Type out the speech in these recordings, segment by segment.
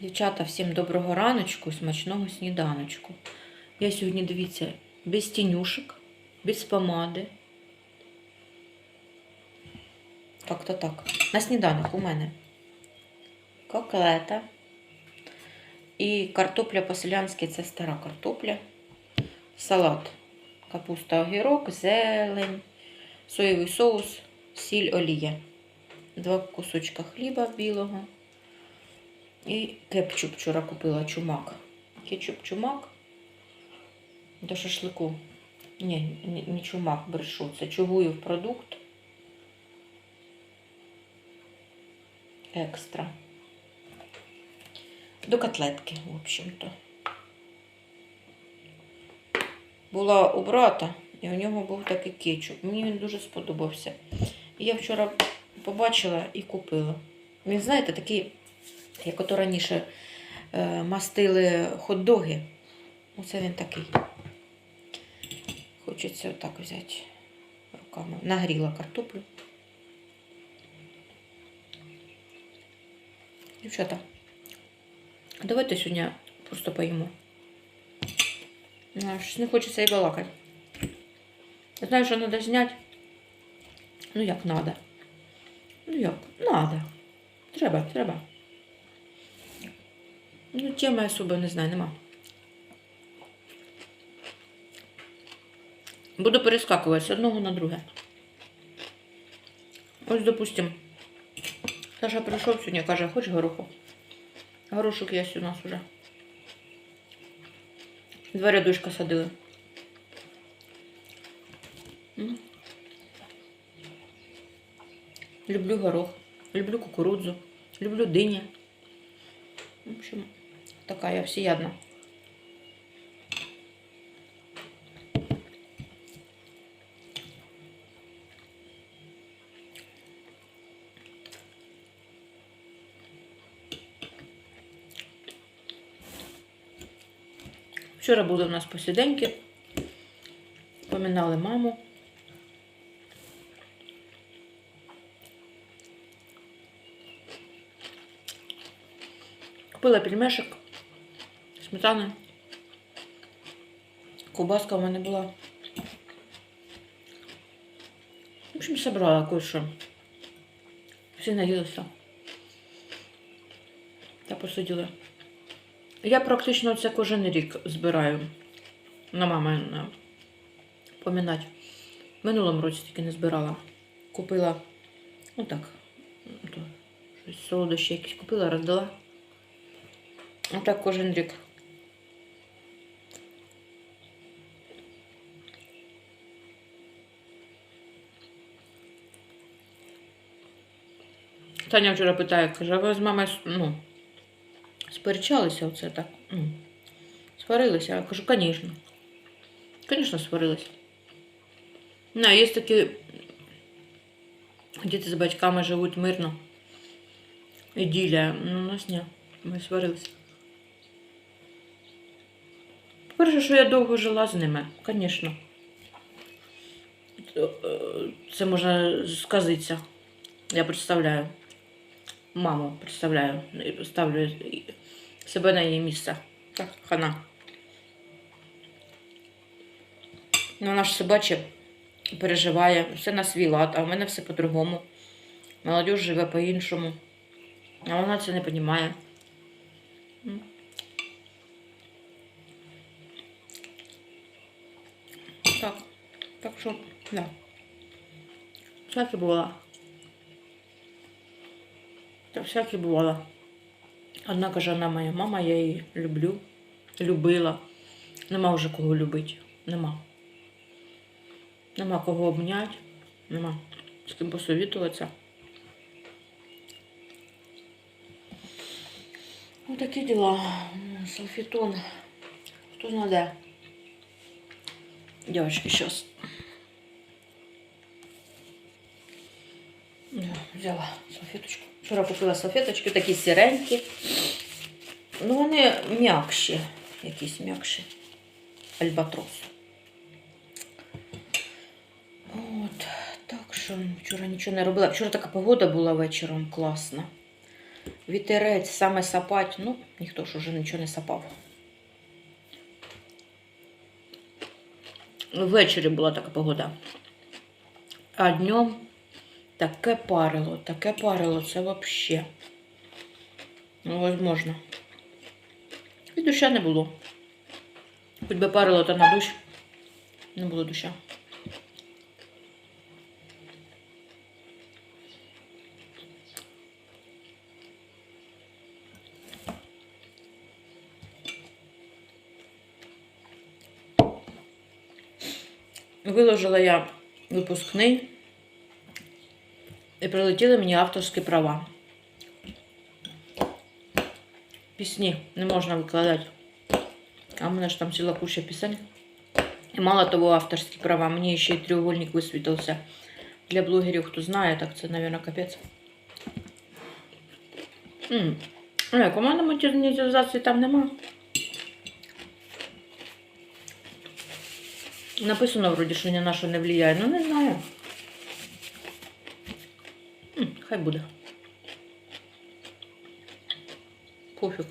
Дівчата, всім доброго раночку, смачного сніданочку. Я сьогодні, дивіться, без тінюшек, без помади. Як-то так. На сніданок у мене коклета і картопля по-селянськи це стара картопля. Салат, капуста, огірок, зелень, соєвий соус, сіль, олія. Два кусочка хліба білого. І кетчуп вчора купила чумак. Кетчуп чумак до шашлику. Ні, не, не чумак, брешу. Це чугуїв продукт. Екстра. До котлетки, в общем-то. Була у брата, і у нього був такий кетчуп. Мені він дуже сподобався. І я вчора побачила і купила. Він, знаєте, такий як ото раніше е, мастили хот-доги. Оце він такий. Хочеться отак взяти руками. Нагріла картоплю. Дівчата, давайте сьогодні просто поїмо. Щось не хочеться і балакати. Знаю, що треба зняти. Ну як треба? Ну як? Надо. Треба, треба. Ну, теми особо не знаю, нема. Буду перескакувати з одного на друге. Ось, допустим, Саша прийшов сьогодні, каже, хоч гороху. Горошок є у нас уже. Два рядочка садили. Люблю горох, люблю кукурудзу, люблю диня. В общем, така я всеядна. Вчора були в нас посіденьки. Поминали маму. Купила пельмешок, сметани. Кубаска у мене була. В общем, собрала кое-що. Всі наїлися. Та посиділи. Я практично це кожен рік збираю. На мама на помінать. В минулому році тільки не збирала. Купила, ну так, щось солодощі якісь купила, роздала. Отак кожен рік. Таня вчора питає, каже, а ви з мамою ну, сперечалися оце так? Ну, сварилися? Я кажу, звісно. Звісно, сварилися. Ну, є такі діти з батьками живуть мирно. Іділія. Ну, у нас ні. Ми сварилися. Перше, що я довго жила з ними, звісно. Це можна сказитися. Я представляю. Маму представляю. Ставлю себе на її місце. Так, хана. Ну, вона ж все бачить, переживає, все на свій лад, а в мене все по-другому. Молодь живе по-іншому. А вона це не розуміє. Так, так що, да. Всяке бувало. Та всяке бувало. Одна каже, вона моя мама, я її люблю, любила. Нема вже кого любити. Нема. Нема кого обняти. Нема. З ким посовітуватися. Ось такі діла. Салфетон. Хто знає де? Девочки, сейчас. Взяла салфеточку. Вчора купила салфеточки, такі сіренькі. Ну, вони м'якші, якісь м'якші. Альбатрос. От, так що вчора нічого не робила. Вчора така погода була вечором класна. вітерець, саме сапать. Ну, ніхто ж уже нічого не сапав. Ввечері була така погода. А днем таке парило, таке парило, це взагалі. Невозможно. І доща не було. Хоч би парило, то на дощ. Не було доща. Виложила я випускний і прилетіли мені авторські права. Пісні не можна викладати. А в мене ж там ціла куча пісень. І мало того, авторські права. Мені ще й треугольник висвітився. Для блогерів, хто знає, так це, мабуть, капець. М. Е, команда монетизації там нема. Написано вроді, що ні на що не впливає. Ну не знаю. Хай буде. Пофіг.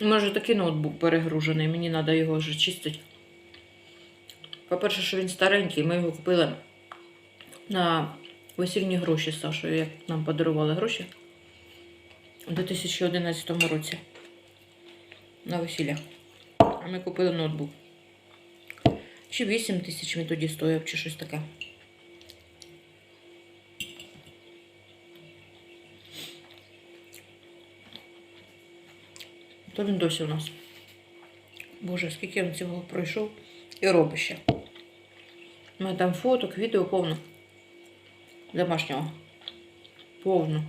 Може такий ноутбук перегружений, мені треба його вже чистити. По-перше, що він старенький, ми його купили на весільні гроші з Сашою, як нам подарували гроші у 2011 році. На весілля. А ми купили ноутбук. Чи 8 тисяч він тоді стояв, чи щось таке. То він досі у нас. Боже, скільки він цього пройшов і робить ще. У мене там фоток, відео повно. Домашнього. Повно.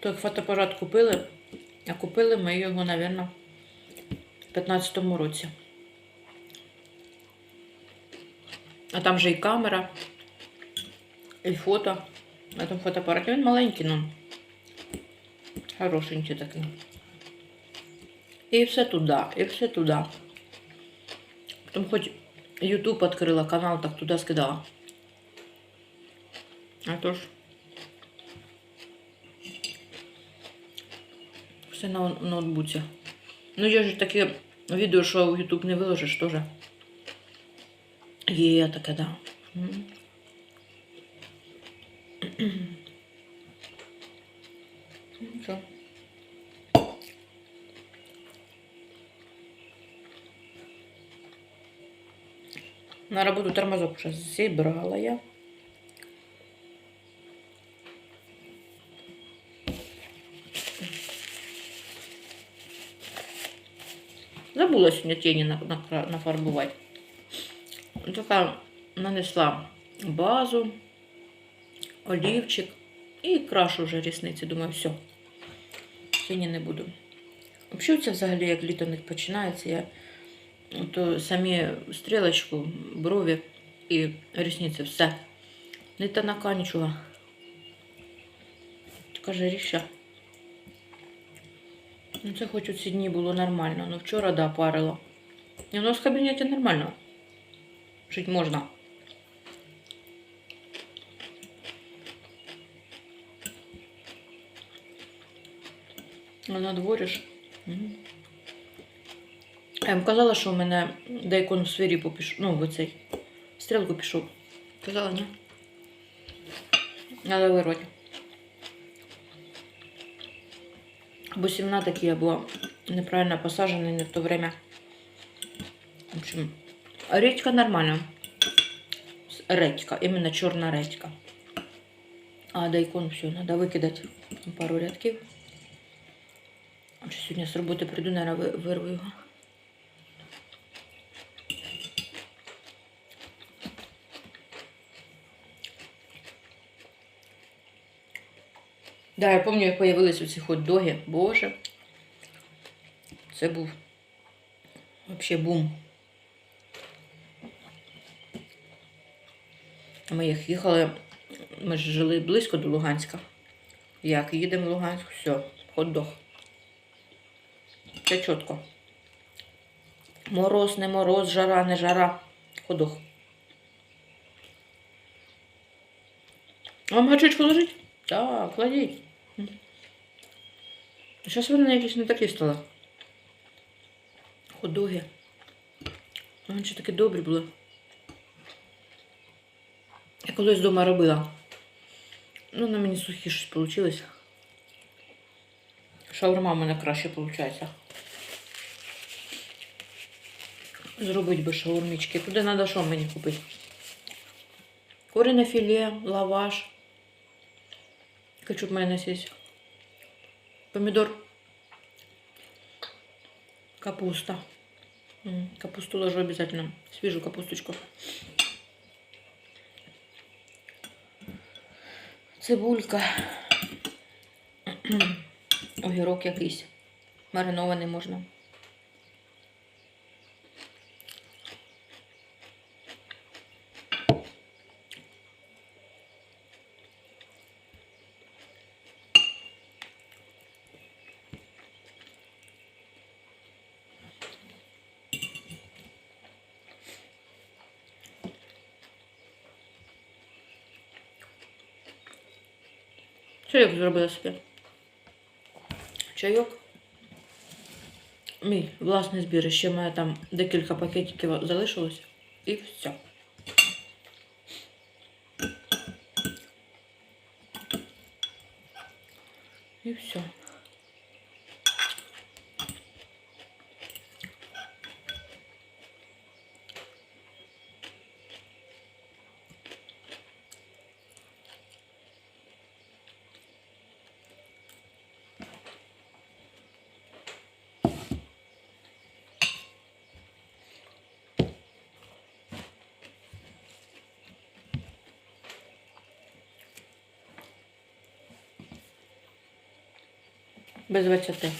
Той фотоапарат купили, а купили ми його, мабуть, в 15-му році. А там же і камера, і фото. На тому фотоапараті він маленький, ну. Хорошенький такий. І все туди, і все туди. Потім хоч YouTube відкрила канал, так туди скидала. А то ж. Все на ноутбуці. Ну, є ж таке відео, що в YouTube не виложиш теж. Є таке, да. Ну, На роботу тормозок вже зібрала я. Забула сьогодні тіні на- на- нафарбувати. Така нанесла базу, олівчик і крашу вже рісниці. Думаю, все. Тіні не буду. Це взагалі, як літо не починається, я то самі стрілочку, брові і рісниці, все. Не танака нічого. Така жаріща. Ну, це хоч у ці дні було нормально. Ну вчора, да, парило. І у нас в кабінеті нормально. Жити можна. А на дворі ж. Я їм казала, що у мене дайкон в сфері попішов. Ну, в цей стрілку пішов. Казала, ні. Надо вирвати. Або сімна такі, або неправильно посажена не в то время. В общем, редька нормально. Редька, именно чорна редька. А дайкон все, надо викидати пару рядків. Сьогодні з роботи прийду, наверное, вырву його. Да, я пам'ятаю, як появились оці хот-доги. Боже. Це був взагалі бум. Ми їх їхали, ми ж жили близько до Луганська. Як їдемо в Луганськ, все, хот-дог. Це чітко. Мороз, не мороз, жара, не жара. Ходох. Вам гачечку ложить? Так, кладіть. Зараз вони якісь не такі стали. Ходоги. Раніше такі добрі були. Я колись вдома робила. Ну, на мені сухі щось вийшло. Шаурма в мене краще виходить. Зробити би шаурмічки. Туди треба що мені купити? Курине філе, лаваш. Кетчуп майонез є. Помідор. Капуста. Капусту ложу обязательно. Свежую капусточку. Цибулька. Огірок якийсь. Маринований можна. Чайок зробила собі. Чайок. Мій власний збір. Ще має там декілька пакетиків залишилось. І все. І все. Без 20.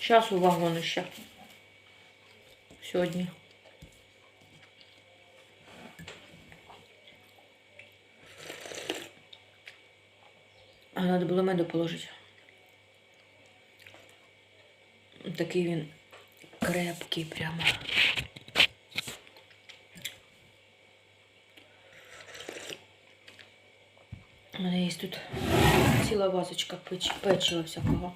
Час у вагону ще. Сьогодні. А треба було меду положити. Такий він крепкий прямо. У мене є тут ціла вазочка печ... печива всякого.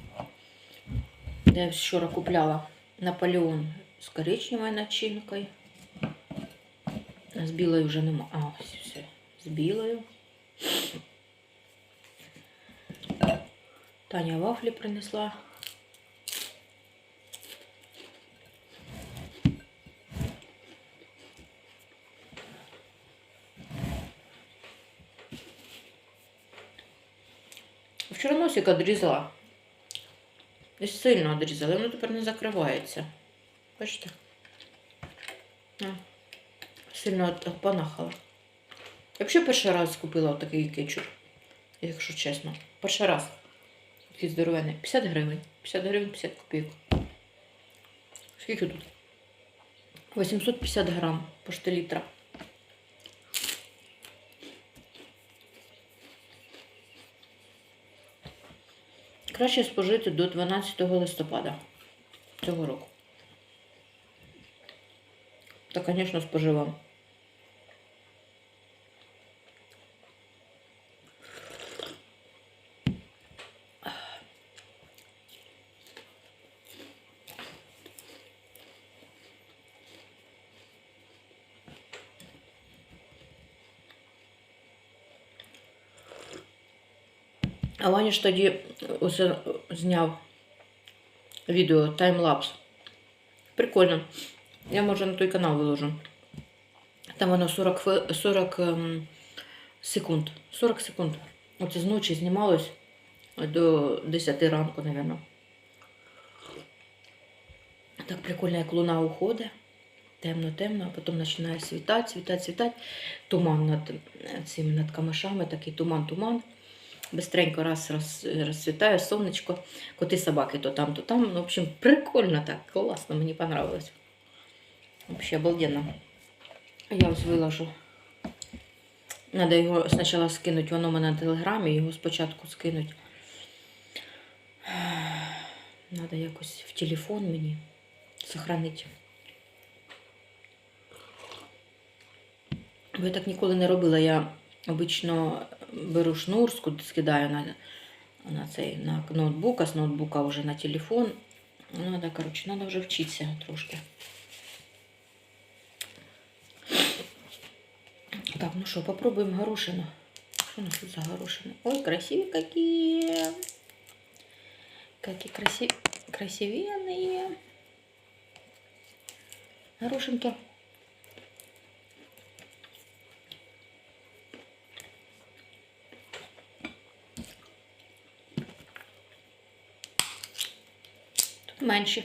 Де я вчора купляла Наполеон з коричневою начинкою. З білою вже нема. А, ось все. З білою. Таня вафлі принесла. Вчора носик одрізала. Десь сильно одрізала, воно тепер не закривається. Бачите? Сильно отпанахала. Я взагалі перший раз купила такий кетчуп, якщо чесно. Перший раз. Такий здоровенний. 50 гривень. 50 гривень 50 копійок. Скільки тут? 850 грам, почти літра. Краще спожити до 12 листопада цього року. Та, звісно, споживам. А Ваня ж тоді оце зняв відео таймлапс. Прикольно. Я може на той канал виложу. Там воно 40, 40 ем, секунд. 40 секунд. Оце з ночі знімалось до 10 ранку, мабуть. Так прикольно, як луна уходить. Темно-темно, а потім починає світати, світати, світати. Туман над е, цими над камишами, такий туман-туман. Быстренько раз, раз розцвітає сонечко, коти собаки то там, то там. Ну, в общем, прикольно так, класно, мені понравилось. Вообще обалденно. Я ось виложу. Надо його спочатку скинути, воно в мене на телеграмі, його спочатку скинуть. Надо якось в телефон мені. сохранити. Бо я так ніколи не робила. Я обично беру шнур, скидаю на, на цей на ноутбук, а з ноутбука вже на телефон. Надо, коротше, надо вже вчитися трошки. Так, ну что, попробуем горошину. Что у нас тут за горошины? Ой, красивые какие. Какие краси... красивенные. Горошинки. Менші.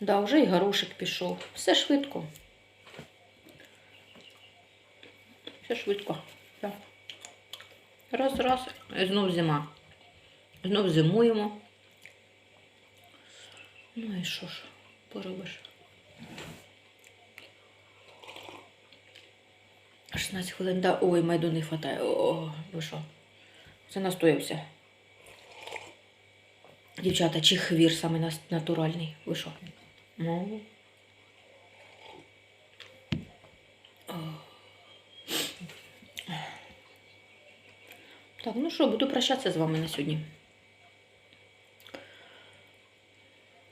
Да, вже і горошик пішов. Все швидко. Все швидко. Так. Раз, раз, і знов зима. Знов зимуємо. Ну і що ж, поробиш? 16 хвилин, да. Ой, майду не хватає. О, ви що? Це настоявся. Дівчата, чи хвір саме натуральний? Ви що? Ну. Так, ну що, буду прощатися з вами на сьогодні.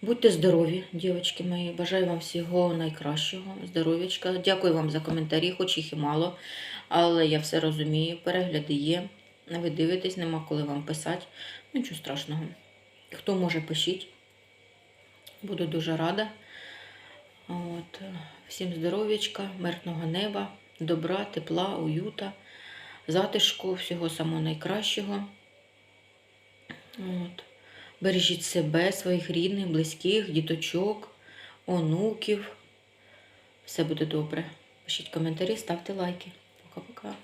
Будьте здорові, дівчатки мої. Бажаю вам всього найкращого, здоров'ячка. Дякую вам за коментарі, хоч їх і мало, але я все розумію. Перегляди є. Ви дивитесь, нема коли вам писати. Нічого страшного. Хто може, пишіть. Буду дуже рада. От. Всім здоров'ячка, мирного неба, добра, тепла, уюта, затишку, всього самого найкращого. От. Бережіть себе, своїх рідних, близьких, діточок, онуків. Все буде добре. Пишіть коментарі, ставте лайки. Пока-пока.